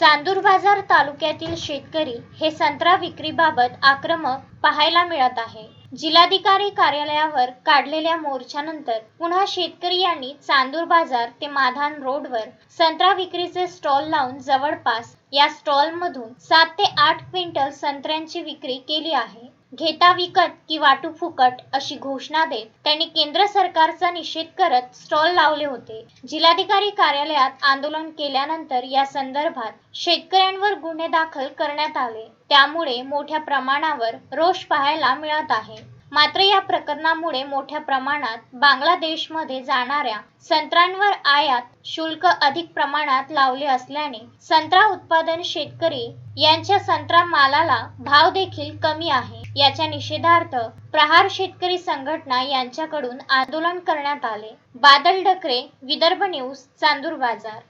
चांदूर बाजार तालुक्यातील शेतकरी हे संत्रा विक्रीबाबत आक्रमक पाहायला मिळत आहे. जिल्हाधिकारी कार्यालयावर काढलेल्या मोर्चानंतर पुन्हा शेतकरी यांनी चांदूर बाजार ते माधान रोडवर संत्रा विक्रीचे स्टॉल लावून जवळपास या स्टॉलमधून सात ते आठ क्विंटल संत्र्यांची विक्री केली आहे. घेता विकत की वाटू फुकट अशी घोषणा देत त्यांनी केंद्र सरकारचा निषेध करत स्टॉल लावले होते. जिल्हाधिकारी कार्यालयात आंदोलन केल्यानंतर या संदर्भात शेतकऱ्यांवर गुन्हे दाखल करण्यात आले. त्यामुळे मोठ्या प्रमाणावर रोष पाहायला मिळत आहे. मात्र या प्रकरणामुळे मोठ्या प्रमाणात बांगलादेशमध्ये जाणाऱ्या संत्र्यांवर आयात शुल्क अधिक प्रमाणात लावले असल्याने संत्रा उत्पादन शेतकरी यांच्या संत्रा मालाला भाव देखील कमी आहे. याच्या निषेधार्थ प्रहार शेतकरी संघटना यांच्याकडून आंदोलन करण्यात आले. बादल डकरे विदर्भ न्यूज चांदूर बाजार.